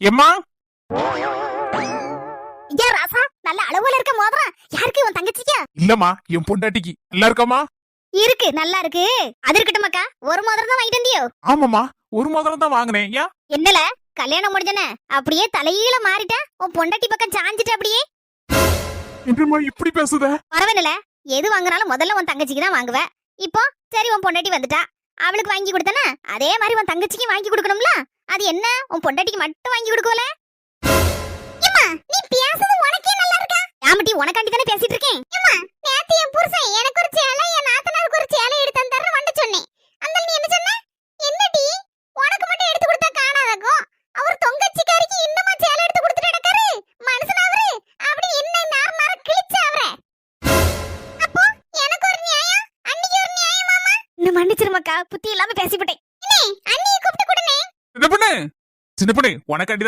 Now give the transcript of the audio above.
எம்மா? ஏன் ராசா நல்ல அளவுல இருக்க மோதிரம். யாருக்கு உன் தங்கச்சிக்கா? இல்லம்மா என் பொண்டாட்டிக்கு. நல்லா இருக்காமா இருக்கு நல்லா இருக்கு. அது இருக்கட்டும் அக்கா. ஒரு மோதிரம் தான் வாங்கிட்டு வந்தியோ? ஆமாம்மா ஒரு மோதிரம் தான் வாங்கினேன். ஏன்? என்னல? கல்யாணம் முடிஞ்சனே அப்படியே தலையில மாறிட்ட. உன் பொண்டாட்டி பக்கம் சாஞ்சிட்டு அப்படியே? என்னம்மா இப்படி பேசுத? பரவாயில்ல எது வாங்குனாலும் முதல்ல உன் தங்கச்சிக்கு தான் வாங்குவ. இப்போ சரி உன் பொண்டாட்டி வந்துட்டா. அவளுக்கு வாங்கி கொடுத்தனா அதே மாதிரி உன் தங்கச்சிக்கு வாங்கி கொடுக்கணும்ல? அது என்ன? உன் பொண்டாட்டிக்கு மட்டும் வாங்கி கொடுக்கல? நீ பேசுறது உனக்கே நல்லா இருக்கா? ஆமாட்டி உனக்காண்டி தானே பேசிட்டு இருக்கேன். ஏம்மா நேத்து என் புருஷன் எனக்கு ஒரு சேலை என் நாத்தனாருக்கு ஒரு சேலை எடுத்து தந்தறேன் வந்து சொன்னேன். அந்த நீ என்ன சொன்ன? என்னடி? உனக்கு மட்டும் எடுத்து கொடுத்தா காணாதக்கும் அவர் தொங்கச்சிக்காரிக்கு இன்னுமா சேலை எடுத்து கொடுத்துட்டு நடக்காரு? மனுஷன் அவரு அப்படி என்ன நார் நார கிழிச்சு அவரை? அப்போ எனக்கு ஒரு நியாயம் அன்னிக்கு ஒரு நியாயம் மாமா இந்த மன்னிச்சிருமாக்கா புத்தி இல்லாம பேசிவிட்டேன். அண்ணி அண்ணியை